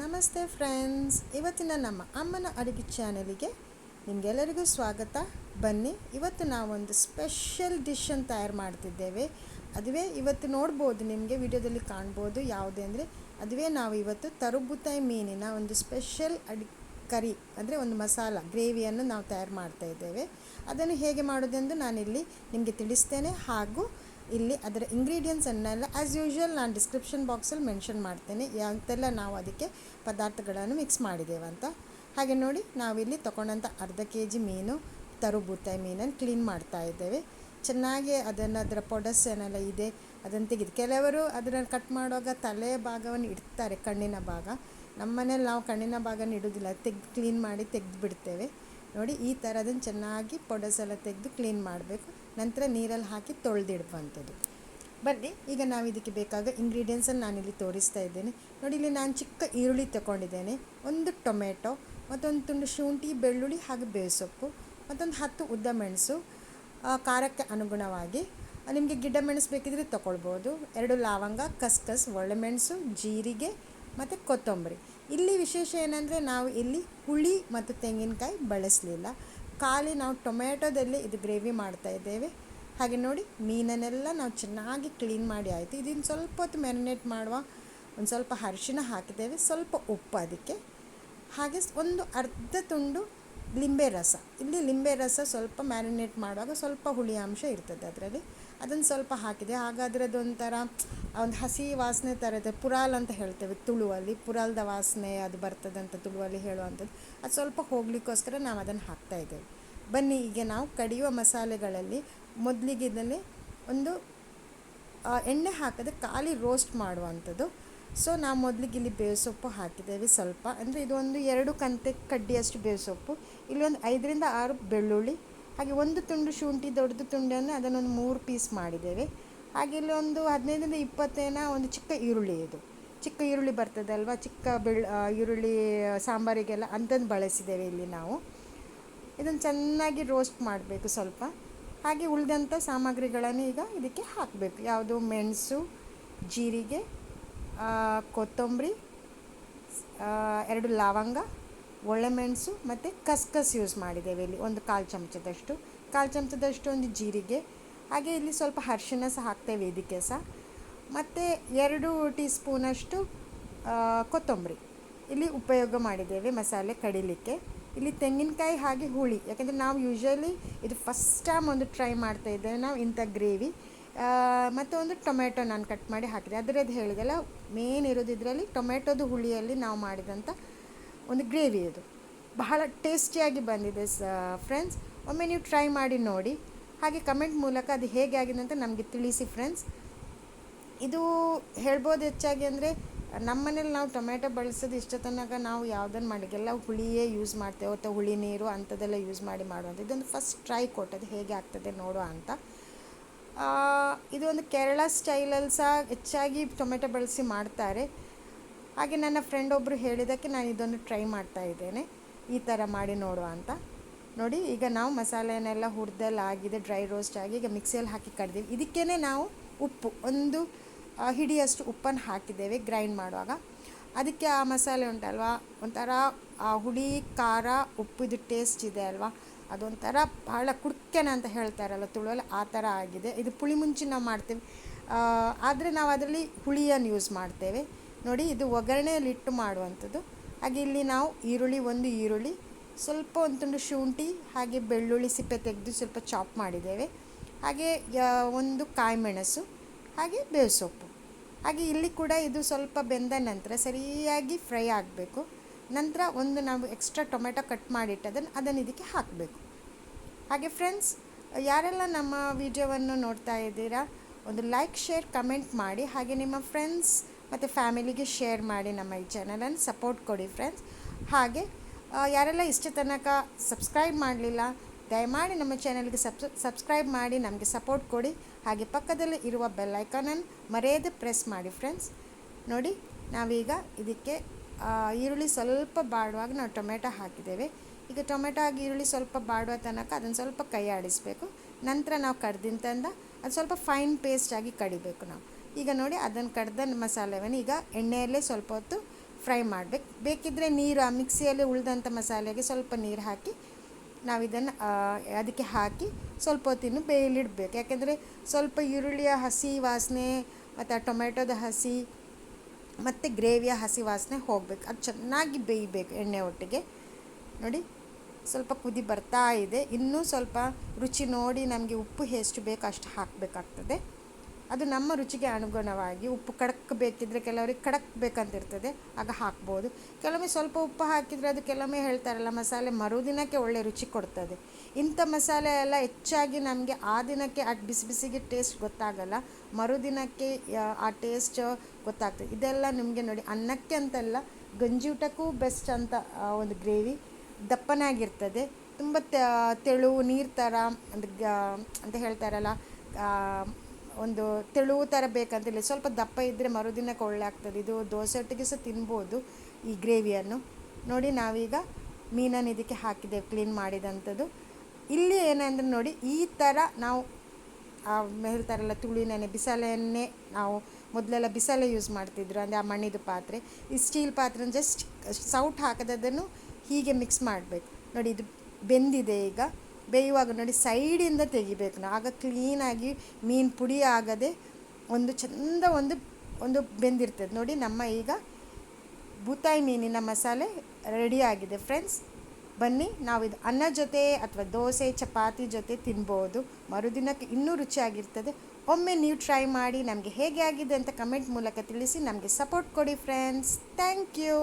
ನಮಸ್ತೆ ಫ್ರೆಂಡ್ಸ್, ಇವತ್ತಿನ ನಮ್ಮ ಅಮ್ಮನ ಅಡುಗೆ ಚಾನಲಿಗೆ ನಿಮಗೆಲ್ಲರಿಗೂ ಸ್ವಾಗತ. ಬನ್ನಿ, ಇವತ್ತು ನಾವೊಂದು ಸ್ಪೆಷಲ್ ಡಿಶನ್ನು ತಯಾರು ಮಾಡ್ತಿದ್ದೇವೆ. ಅದುವೇ ಇವತ್ತು ನೋಡ್ಬೋದು, ನಿಮಗೆ ವಿಡಿಯೋದಲ್ಲಿ ಕಾಣ್ಬೋದು ಯಾವುದೇ ಅಂದರೆ, ಅದುವೇ ನಾವು ಇವತ್ತು ತರುಬುತಾಯಿ ಮೀನಿನ ಒಂದು ಸ್ಪೆಷಲ್ ಅಡಿ, ಕರಿ ಅಂದರೆ ಒಂದು ಮಸಾಲ, ಗ್ರೇವಿಯನ್ನು ನಾವು ತಯಾರು ಮಾಡ್ತಾ ಇದ್ದೇವೆ. ಅದನ್ನು ಹೇಗೆ ಮಾಡೋದೆಂದು ನಾನಿಲ್ಲಿ ನಿಮಗೆ ತಿಳಿಸ್ತೇನೆ. ಹಾಗೂ ಇಲ್ಲಿ ಅದರ ಇಂಗ್ರೀಡಿಯೆಂಟ್ಸನ್ನೆಲ್ಲ ಆ್ಯಸ್ ಯೂಶ್ವಲ್ ನಾನು ಡಿಸ್ಕ್ರಿಪ್ಷನ್ ಬಾಕ್ಸಲ್ಲಿ ಮೆನ್ಷನ್ ಮಾಡ್ತೇನೆ. ಯಾವತ್ತೆಲ್ಲ ನಾವು ಅದಕ್ಕೆ ಪದಾರ್ಥಗಳನ್ನು ಮಿಕ್ಸ್ ಮಾಡಿದ್ದೇವೆ ಅಂತ. ಹಾಗೆ ನೋಡಿ ನಾವಿಲ್ಲಿ ತೊಗೊಂಡಂಥ ಅರ್ಧ ಕೆ ಜಿ ಮೀನು, ತರುಬೂತಾಯಿ ಮೀನನ್ನು ಕ್ಲೀನ್ ಮಾಡ್ತಾ ಇದ್ದೇವೆ. ಚೆನ್ನಾಗಿ ಅದನ್ನು ಅದರ ಪೊಡಸ್ ಏನೆಲ್ಲ ಇದೆ, ಅದನ್ನು ತೆಗೆದು ಕೆಲವರು ಅದನ್ನು ಕಟ್ ಮಾಡುವಾಗ ತಲೆ ಭಾಗವನ್ನು ಇಡ್ತಾರೆ, ಕಣ್ಣಿನ ಭಾಗ. ನಮ್ಮ ಮನೇಲಿ ನಾವು ಕಣ್ಣಿನ ಭಾಗನ ಇಡೋದಿಲ್ಲ ತೆಗ್ದು ಕ್ಲೀನ್ ಮಾಡಿ ತೆಗೆದು ಬಿಡ್ತೇವೆ. ನೋಡಿ, ಈ ಥರ ಅದನ್ನು ಚೆನ್ನಾಗಿ ಪೊಡಸೆಲ್ಲ ತೆಗೆದು ಕ್ಲೀನ್ ಮಾಡಬೇಕು. ನಂತರ ನೀರಲ್ಲಿ ಹಾಕಿ ತೊಳೆದಿಡುವಂಥದ್ದು ಬನ್ನಿ ಈಗ ನಾವು ಇದಕ್ಕೆ ಬೇಕಾದ ಇಂಗ್ರೀಡಿಯೆಂಟ್ಸನ್ನು ನಾನಿಲ್ಲಿ ತೋರಿಸ್ತಾ ಇದ್ದೇನೆ. ನೋಡಿ, ಇಲ್ಲಿ ನಾನು ಚಿಕ್ಕ ಈರುಳ್ಳಿ ತಗೊಂಡಿದ್ದೇನೆ. ಒಂದು ಟೊಮೆಟೊ, ಮತ್ತೊಂದು ತುಂಡು ಶುಂಠಿ, ಬೆಳ್ಳುಳ್ಳಿ ಹಾಗೂ ಬೇಸೊಪ್ಪು ಮತ್ತೊಂದು ಹತ್ತು ಉದ್ದ ಮೆಣಸು ಖಾರಕ್ಕೆ ಅನುಗುಣವಾಗಿ ನಿಮಗೆ ಗಿಡ್ಡ ಮೆಣಸು ಬೇಕಿದ್ರೆ ತೊಗೊಳ್ಬೋದು. ಎರಡು ಲವಂಗ, ಕಸ್ಕಸ್ ಒಳ್ಳೆಮೆಣಸು ಜೀರಿಗೆ, ಮತ್ತು ಕೊತ್ತಂಬರಿ. ಇಲ್ಲಿ ವಿಶೇಷ ಏನಂದರೆ ನಾವು ಇಲ್ಲಿ ಹುಳಿ ಮತ್ತು ತೆಂಗಿನಕಾಯಿ ಬಳಸಲಿಲ್ಲ. ಖಾಲಿ ನಾವು ಟೊಮೆಟೊದಲ್ಲಿ ಇದು ಗ್ರೇವಿ ಮಾಡ್ತಾ ಇದ್ದೇವೆ. ಹಾಗೆ ನೋಡಿ, ಮೀನನ್ನೆಲ್ಲ ನಾವು ಚೆನ್ನಾಗಿ ಕ್ಲೀನ್ ಮಾಡಿ ಆಯಿತು. ಇದನ್ನು ಸ್ವಲ್ಪ ಹೊತ್ತು ಮ್ಯಾರಿನೇಟ್ ಮಾಡುವ ಒಂದು ಸ್ವಲ್ಪ ಅರಿಶಿನ ಹಾಕಿದ್ದೇವೆ, ಸ್ವಲ್ಪ ಉಪ್ಪು ಅದಕ್ಕೆ. ಹಾಗೆ ಒಂದು ಅರ್ಧ ತುಂಡು ಲಿಂಬೆ ರಸ. ಇಲ್ಲಿ ಲಿಂಬೆ ರಸ ಸ್ವಲ್ಪ ಮ್ಯಾರಿನೇಟ್ ಮಾಡುವಾಗ ಸ್ವಲ್ಪ ಹುಳಿ ಅಂಶ ಇರ್ತದೆ ಅದರಲ್ಲಿ. ಅದನ್ನು ಸ್ವಲ್ಪ ಹಾಕಿದೆ. ಹಾಗಾದರೆ ಅದೊಂಥರ ಒಂದು ಹಸಿ ವಾಸನೆ ಇದೆ ಪುರಾಲ್ ಅಂತ ಹೇಳ್ತೇವೆ ತುಳುವಲ್ಲಿ. ಪುರಾಲ್ದ ವಾಸನೆ ಅದು ಬರ್ತದೆ ಅಂತ ತುಳುವಲ್ಲಿ ಹೇಳುವಂಥದ್ದು. ಅದು ಸ್ವಲ್ಪ ಹೋಗ್ಲಿಕ್ಕೋಸ್ಕರ ನಾವು ಅದನ್ನು ಹಾಕ್ತಾ ಇದ್ದೇವೆ. ಬನ್ನಿ, ಈಗ ನಾವು ಕಡಿಯುವ ಮಸಾಲೆಗಳಲ್ಲಿ ಮೊದಲಿಗೆ ಒಂದು ಎಣ್ಣೆ ಹಾಕದೆ ಖಾಲಿ ರೋಸ್ಟ್ ಮಾಡುವಂಥದ್ದು. ಸೊ ನಾವು ಮೊದಲಿಗೆ ಇಲ್ಲಿ ಬೇಸೊಪ್ಪು ಹಾಕಿದ್ದೇವೆ ಸ್ವಲ್ಪ. ಅಂದರೆ ಒಂದು ಎರಡು ಕಂತೆ ಕಡ್ಡಿಯಷ್ಟು ಬೇಸೊಪ್ಪು ಇಲ್ಲಿ ಒಂದು ಐದರಿಂದ ಆರು ಬೆಳ್ಳುಳ್ಳಿ, ಹಾಗೆ ಒಂದು ತುಂಡು ಶುಂಠಿ ದೊಡ್ಡದು ತುಂಡನ್ನು ಅದನ್ನೊಂದು ಮೂರು ಪೀಸ್ ಮಾಡಿದ್ದೇವೆ. ಹಾಗೆ ಇಲ್ಲಿ ಒಂದು ಹದಿನೈದರಿಂದ ಇಪ್ಪತ್ತೇನ ಒಂದು ಚಿಕ್ಕ ಈರುಳ್ಳಿ ಇದು. ಚಿಕ್ಕ ಈರುಳ್ಳಿ ಬರ್ತದಲ್ವ? ಚಿಕ್ಕ ಬೆಳ್ ಈರುಳ್ಳಿ ಸಾಂಬಾರಿಗೆಲ್ಲ ಅಂಥದ್ದು ಬಳಸಿದ್ದೇವೆ ಇಲ್ಲಿ ನಾವು. ಇದನ್ನು ಚೆನ್ನಾಗಿ ರೋಸ್ಟ್ ಮಾಡಬೇಕು ಸ್ವಲ್ಪ. ಹಾಗೆ ಉಳಿದಂಥ ಸಾಮಗ್ರಿಗಳನ್ನು ಈಗ ಇದಕ್ಕೆ ಹಾಕಬೇಕು. ಯಾವುದು? ಮೆಣಸು, ಜೀರಿಗೆ ಕೊತ್ತಂಬರಿ ಎರಡು ಲವಂಗ, ಒಳ್ಳೆ ಮೆಣಸು ಮತ್ತು ಕಸ್ಕಸ್ ಯೂಸ್ ಮಾಡಿದ್ದೇವೆ ಇಲ್ಲಿ. ಒಂದು ಕಾಲು ಚಮಚದಷ್ಟು. ಕಾಲು ಚಮಚದಷ್ಟು ಒಂದು ಜೀರಿಗೆ ಹಾಗೆ ಇಲ್ಲಿ ಸ್ವಲ್ಪ ಅರಿಶಿನ ಸಹ ಹಾಕ್ತೇವೆ ಇದಕ್ಕೆ ಸಹ. ಮತ್ತು ಎರಡು ಟೀ ಸ್ಪೂನಷ್ಟು ಕೊತ್ತಂಬರಿ. ಇಲ್ಲಿ ಉಪಯೋಗ ಮಾಡಿದ್ದೇವೆ ಮಸಾಲೆ ಕಡಿಲಿಕ್ಕೆ. ಇಲ್ಲಿ ತೆಂಗಿನಕಾಯಿ ಹಾಗೆ ಹುಳಿ. ಯಾಕೆಂದರೆ ನಾವು ಯೂಶ್ವಲಿ ಇದು ಫಸ್ಟ್ ಟೈಮ್ ಒಂದು ಟ್ರೈ ಮಾಡ್ತಾ ಇದ್ದೇವೆ ನಾವು ಇಂಥ ಗ್ರೇವಿ ಮತ್ತು ಒಂದು ಟೊಮೆಟೊ ನಾನು ಕಟ್ ಮಾಡಿ ಹಾಕಿದೆ. ಅದರದ್ದು ಹೇಳಿದೆಲ್ಲ ಮೇನ್ ಇರೋದು ಇದರಲ್ಲಿ ಟೊಮೆಟೊದು ಹುಳಿಯಲ್ಲಿ ನಾವು ಮಾಡಿದಂಥ ಒಂದು ಗ್ರೇವಿ ಇದು. ಬಹಳ ಟೇಸ್ಟಿಯಾಗಿ ಬಂದಿದೆ ಸ ಫ್ರೆಂಡ್ಸ್ ಒಮ್ಮೆ ನೀವು ಟ್ರೈ ಮಾಡಿ ನೋಡಿ. ಹಾಗೆ ಕಮೆಂಟ್ ಮೂಲಕ ಅದು ಹೇಗೆ ಆಗಿದೆ ಅಂತ ನಮಗೆ ತಿಳಿಸಿ ಫ್ರೆಂಡ್ಸ್ ಇದು ಹೇಳ್ಬೋದು ಹೆಚ್ಚಾಗಿ ಅಂದರೆ ನಮ್ಮನೇಲಿ ನಾವು ಟೊಮೆಟೊ ಬಳಸೋದು ಇಷ್ಟ ತನಕ ನಾವು ಯಾವುದನ್ನು ಮಾಡಿಗೆಲ್ಲ ಹುಳಿಯೇ ಯೂಸ್ ಮಾಡ್ತೇವೆ. ಅಥವಾ ಹುಳಿ, ನೀರು ಅಂಥದ್ದೆಲ್ಲ ಯೂಸ್ ಮಾಡಿ ಮಾಡುವಂಥ ಇದೊಂದು ಫಸ್ಟ್ ಟ್ರೈ ಕೊಟ್ಟದ್ದು ಹೇಗೆ ಆಗ್ತದೆ ನೋಡುವ ಅಂತ. ಇದೊಂದು ಕೇರಳ ಸ್ಟೈಲಲ್ಲಿ ಸಹ ಹೆಚ್ಚಾಗಿ ಟೊಮೆಟೊ ಬಳಸಿ ಮಾಡ್ತಾರೆ. ಹಾಗೆ ನನ್ನ ಫ್ರೆಂಡ್ ಒಬ್ಬರು ಹೇಳಿದ್ದಕ್ಕೆ ನಾನು ಇದೊಂದು ಟ್ರೈ ಮಾಡ್ತಾ ಇದ್ದೇನೆ. ಈ ಥರ ಮಾಡಿ ನೋಡುವ ಅಂತ. ನೋಡಿ, ಈಗ ನಾವು ಮಸಾಲೆನೆಲ್ಲ ಹುರಿದೆಲ್ಲ ಆಗಿದೆ ಡ್ರೈ ರೋಸ್ಟ್ ಆಗಿ ಈಗ ಮಿಕ್ಸಿಯಲ್ಲಿ ಹಾಕಿ ಕಡ್ದೀವಿ. ಇದಕ್ಕೇ ನಾವು ಉಪ್ಪು, ಒಂದು ಹಿಡಿಯಷ್ಟು ಉಪ್ಪನ್ನು ಹಾಕಿದ್ದೇವೆ ಗ್ರೈಂಡ್ ಮಾಡುವಾಗ. ಅದಕ್ಕೆ ಆ ಮಸಾಲೆ ಉಂಟಲ್ವಾ? ಒಂಥರ, ಆ, ಹುಳಿ, ಖಾರ ಉಪ್ಪಿದು ಟೇಸ್ಟ್ ಇದೆ ಅಲ್ವಾ? ಅದೊಂಥರ ಭಾಳ ಕುಡ್ಕೆನ ಅಂತ ಹೇಳ್ತಾರಲ್ಲ, ತುಳುವಲ್ಲಿ ಆ ಥರ ಆಗಿದೆ. ಇದು ಪುಳಿ ಮುಂಚೆ ನಾವು ಮಾಡ್ತೇವೆ. ಆದರೆ ನಾವು ಅದರಲ್ಲಿ ಹುಳಿಯನ್ನು ಯೂಸ್ ಮಾಡ್ತೇವೆ. ನೋಡಿ, ಇದು ಒಗ್ಗರಣೆಯಲ್ಲಿಟ್ಟು ಮಾಡುವಂಥದ್ದು. ಹಾಗೆ ಇಲ್ಲಿ ನಾವು ಈರುಳ್ಳಿ, ಒಂದು ಈರುಳ್ಳಿ ಸ್ವಲ್ಪ ಒಂದು ತುಂಡು ಶುಂಠಿ ಹಾಗೆ ಬೆಳ್ಳುಳ್ಳಿ ಸಿಪ್ಪೆ ತೆಗೆದು ಸ್ವಲ್ಪ ಚಾಪ್ ಮಾಡಿದ್ದೇವೆ. ಹಾಗೆ ಒಂದು ಕಾಯಿ ಮೆಣಸು, ಹಾಗೆ ಬೇಸೊಪ್ಪು ಹಾಗೆ ಇಲ್ಲಿ ಕೂಡ ಇದು ಸ್ವಲ್ಪ ಬೆಂದ ನಂತರ ಸರಿಯಾಗಿ ಫ್ರೈ ಆಗಬೇಕು. ನಂತರ ಒಂದು ನಾವು ಎಕ್ಸ್ಟ್ರಾ ಟೊಮೆಟೊ ಕಟ್ ಮಾಡಿಟ್ಟದನ್ನು ಅದನ್ನು ಇದಕ್ಕೆ ಹಾಕಬೇಕು. ಹಾಗೆ ಫ್ರೆಂಡ್ಸ್ ಯಾರೆಲ್ಲ ನಮ್ಮ ವಿಡಿಯೋವನ್ನು ನೋಡ್ತಾ ಇದ್ದೀರಾ, ಒಂದು ಲೈಕ್ ಶೇರ್ ಕಮೆಂಟ್ ಮಾಡಿ. ಹಾಗೆ ನಿಮ್ಮ ಫ್ರೆಂಡ್ಸ್ ಮತ್ತು ಫ್ಯಾಮಿಲಿಗೆ ಶೇರ್ ಮಾಡಿ ನಮ್ಮ ಈ ಚಾನಲನ್ನು ಸಪೋರ್ಟ್ ಕೊಡಿ ಫ್ರೆಂಡ್ಸ್ ಹಾಗೆ ಯಾರೆಲ್ಲ ಇಷ್ಟ ತನಕ ಸಬ್ಸ್ಕ್ರೈಬ್ ಮಾಡಲಿಲ್ಲ, ದಯಮಾಡಿ ನಮ್ಮ ಚಾನಲ್ಗೆ ಸಬ್ಸ್ ಸಬ್ಸ್ಕ್ರೈಬ್ ಮಾಡಿ ನಮಗೆ ಸಪೋರ್ಟ್ ಕೊಡಿ. ಹಾಗೆ ಪಕ್ಕದಲ್ಲಿ ಇರುವ ಬೆಲ್ ಐಕಾನನ್ನು ಮರೆಯದೆ ಪ್ರೆಸ್ ಮಾಡಿ ಫ್ರೆಂಡ್ಸ್ ನೋಡಿ, ನಾವೀಗ ಇದಕ್ಕೆ ಈರುಳ್ಳಿ ಸ್ವಲ್ಪ ಬಾಡುವಾಗ ನಾವು ಟೊಮೆಟೊ ಹಾಕಿದ್ದೇವೆ. ಈಗ ಟೊಮೆಟೊ ಆಗಿ ಈರುಳ್ಳಿ ಸ್ವಲ್ಪ ಬಾಡುವ ತನಕ ಅದನ್ನು ಸ್ವಲ್ಪ ಕೈ ಆಡಿಸಬೇಕು. ನಂತರ ನಾವು ಕಡ್ದಿಂತಂದ ಅದು ಸ್ವಲ್ಪ ಫೈನ್ ಪೇಸ್ಟ್ ಆಗಿ ಕಡಿಬೇಕು ನಾವು. ಈಗ ನೋಡಿ, ಅದನ್ನು ಕಡ್ದ ಮಸಾಲೆವನ್ನು ಈಗ ಎಣ್ಣೆಯಲ್ಲೇ ಸ್ವಲ್ಪ ಹೊತ್ತು ಫ್ರೈ ಮಾಡಬೇಕು. ಬೇಕಿದ್ದರೆ ನೀರು ಆ ಮಿಕ್ಸಿಯಲ್ಲಿ ಉಳಿದಂಥ ಮಸಾಲೆಗೆ ಸ್ವಲ್ಪ ನೀರು ಹಾಕಿ ನಾವು ಇದನ್ನು ಅದಕ್ಕೆ ಹಾಕಿ ಸ್ವಲ್ಪ ಹೊತ್ತಿನ ಬೇಯಲಿಡಬೇಕು. ಯಾಕೆಂದರೆ ಸ್ವಲ್ಪ ಈರುಳ್ಳಿಯ ಹಸಿ ವಾಸನೆ ಮತ್ತು ಆ ಟೊಮೆಟೊದ ಹಸಿ ಮತ್ತು ಗ್ರೇವಿಯ ಹಸಿ ವಾಸನೆ ಹೋಗಬೇಕು. ಅದು ಚೆನ್ನಾಗಿ ಬೇಯಬೇಕು ಎಣ್ಣೆ ಒಟ್ಟಿಗೆ. ನೋಡಿ, ಸ್ವಲ್ಪ ಕುದಿ ಬರ್ತಾ ಇದೆ. ಇನ್ನೂ ಸ್ವಲ್ಪ ರುಚಿ ನೋಡಿ ನಮಗೆ ಉಪ್ಪು ಎಷ್ಟು ಬೇಕು ಅಷ್ಟು ಹಾಕಬೇಕಾಗ್ತದೆ. ಅದು ನಮ್ಮ ರುಚಿಗೆ ಅನುಗುಣವಾಗಿ ಉಪ್ಪು ಕಡಕ್ ಬೇಕಿದ್ದರೆ ಕೆಲವರಿಗೆ ಕಡಕ್ ಬೇಕಂತಿರ್ತದೆ, ಆಗ ಹಾಕ್ಬೋದು. ಕೆಲವೊಮ್ಮೆ ಸ್ವಲ್ಪ ಉಪ್ಪು ಹಾಕಿದರೆ ಅದು ಕೆಲವೊಮ್ಮೆ ಹೇಳ್ತಾರಲ್ಲ, ಮಸಾಲೆ ಮರುದಿನಕ್ಕೆ ಒಳ್ಳೆ ರುಚಿ ಕೊಡ್ತದೆ. ಇಂಥ ಮಸಾಲೆ ಎಲ್ಲ ಹೆಚ್ಚಾಗಿ ನಮಗೆ ಆ ದಿನಕ್ಕೆ ಅದು ಬಿಸಿ ಬಿಸಿಗೆ ಟೇಸ್ಟ್ ಗೊತ್ತಾಗಲ್ಲ, ಮರುದಿನಕ್ಕೆ ಆ ಟೇಸ್ಟ್ ಗೊತ್ತಾಗ್ತದೆ. ಇದೆಲ್ಲ ನಿಮಗೆ ನೋಡಿ, ಅನ್ನಕ್ಕೆ ಅಂತಲ್ಲ, ಗಂಜಿ ಊಟಕ್ಕೂ ಬೆಸ್ಟ್ ಅಂತ ಒಂದು ಗ್ರೇವಿ. ದಪ್ಪನಾಗಿರ್ತದೆ ತುಂಬ ತೆಳು, ನೀರು ಥರ ಅಂತ ಹೇಳ್ತಾರಲ್ಲ ಒಂದು ತೆಳುವು ಥರ ಬೇಕಂತಿಲ್ಲ. ಸ್ವಲ್ಪ ದಪ್ಪ ಇದ್ದರೆ ಮರುದಿನಕ್ಕೆ ಒಳ್ಳೆ ಆಗ್ತದೆ. ಇದು ದೋಸೆ ಒಟ್ಟಿಗೆ ಸಹ ತಿನ್ಬೋದು ಈ ಗ್ರೇವಿಯನ್ನು ನೋಡಿ ನಾವೀಗ ಮೀನನ್ನು ಇದಕ್ಕೆ ಹಾಕಿದ್ದೇವೆ ಕ್ಲೀನ್ ಮಾಡಿದಂಥದ್ದು. ಇಲ್ಲಿ ಏನಂದ್ರೆ ನೋಡಿ, ಈ ಥರ ನಾವು, ಆ ಹೇಳ್ತಾರಲ್ಲ ತುಳಿನೆ ಬಿಸಾಲೆಯನ್ನೇ ನಾವು ಮೊದಲೆಲ್ಲ ಬಿಸಾಲೆ ಯೂಸ್ ಮಾಡ್ತಿದ್ರು. ಅಂದರೆ ಆ ಮಣ್ಣಿದು ಪಾತ್ರೆ. ಈ ಸ್ಟೀಲ್ ಪಾತ್ರೆ ಜಸ್ಟ್ ಸೌಟ್ ಹಾಕದನ್ನು ಹೀಗೆ ಮಿಕ್ಸ್ ಮಾಡಬೇಕು. ನೋಡಿ ಇದು ಬೆಂದಿದೆ ಈಗ. ಬೇಯುವಾಗ ನೋಡಿ ಸೈಡಿಂದ ತೆಗಿಬೇಕು. ನಾವು ಆಗ ಕ್ಲೀನಾಗಿ ಮೀನು ಪುಡಿ ಆಗದೆ ಒಂದು ಚಂದ ಒಂದು ಒಂದು ಬೆಂದಿರ್ತದೆ. ನೋಡಿ ನಮ್ಮ ಈಗ ಬೂತಾಯಿ ಮೀನಿನ ಮಸಾಲೆ ರೆಡಿ ಆಗಿದೆ. ಫ್ರೆಂಡ್ಸ್ ಬನ್ನಿ, ನಾವು ಇದು ಅನ್ನ ಜೊತೆ ಅಥವಾ ದೋಸೆ, ಚಪಾತಿ ಜೊತೆ ತಿನ್ಬೋದು. ಮರುದಿನಕ್ಕೆ ಇನ್ನೂ ರುಚಿಯಾಗಿರ್ತದೆ. ಒಮ್ಮೆ ನೀವು ಟ್ರೈ ಮಾಡಿ ನಮಗೆ ಹೇಗೆ ಆಗಿದೆ ಅಂತ ಕಮೆಂಟ್ ಮೂಲಕ ತಿಳಿಸಿ ನಮಗೆ ಸಪೋರ್ಟ್ ಕೊಡಿ ಫ್ರೆಂಡ್ಸ್ ಥ್ಯಾಂಕ್ ಯು